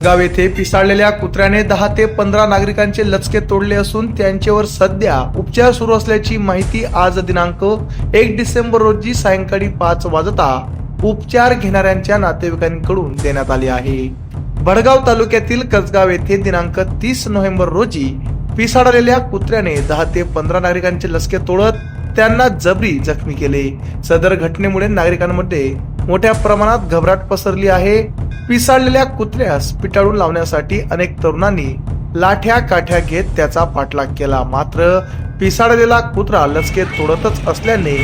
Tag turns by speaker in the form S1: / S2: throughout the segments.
S1: गाव येथे पिसाळलेल्या कुत्र्याने दहा ते पंधरा नागरिकांचे लचके तोडले असून त्यांच्यावर सध्या उपचार सुरू असल्याची माहिती आज दिनांक एक डिसेंबर रोजी सायंकाळी पाच वाजता उपचार घेणाऱ्यांच्या नातेवाईकांकडून देण्यात आली आहे. भडगाव तालुक्यातील कसगाव येथे दिनांक तीस नोव्हेंबर रोजी पिसाळलेल्या कुत्र्याने दहा ते पंधरा नागरिकांचे लसके तोडत त्यांना जबरी जखमी केले. सदर घटनेमुळे नागरिकांमध्ये मोठ्या प्रमाणात घबराट पसरली आहे. पिसाळलेल्या कुत्र्यास पिटाळून लावण्यासाठी अनेक तरुणांनी लाठ्या काठ्या घेत त्याचा पाठलाग केला. मात्र पिसाळलेला कुत्रा लचके तोडतच असल्याने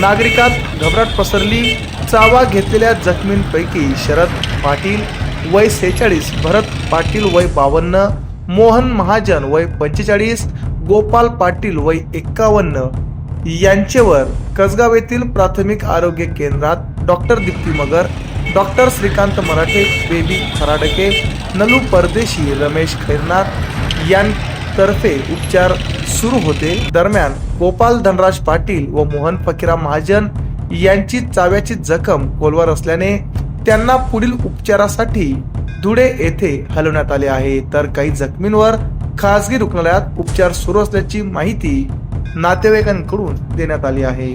S1: नागरिकात घबराट पसरली. चावा घेतलेल्या जखमींपैकी शरद पाटील वय सेहेचाळीस भरत पाटील वय बावन्न मोहन महाजन वय पंचेचाळीस गोपाल पाटील वय एक्कावन्न यांचेवर कसगाव येथील प्राथमिक आरोग्य केंद्रात डॉक्टर दीप्ती मगर डॉक्टर श्रीकांत मराठे बेबी खराडके नलू परदेशी रमेश खैरनार यांतर्फे उपचार सुरू होते. दरम्यान गोपाल धनराज पाटील व मोहन फकीरा महाजन यांची चाव्याची जखम खोलवर असल्याने त्यांना पुढील उपचारासाठी धुळे येथे हलवण्यात आले आहे. तर काही जखमींवर खासगी रुग्णालयात उपचार सुरू असल्याची माहिती नातेवाईकांकडून देण्यात आली आहे.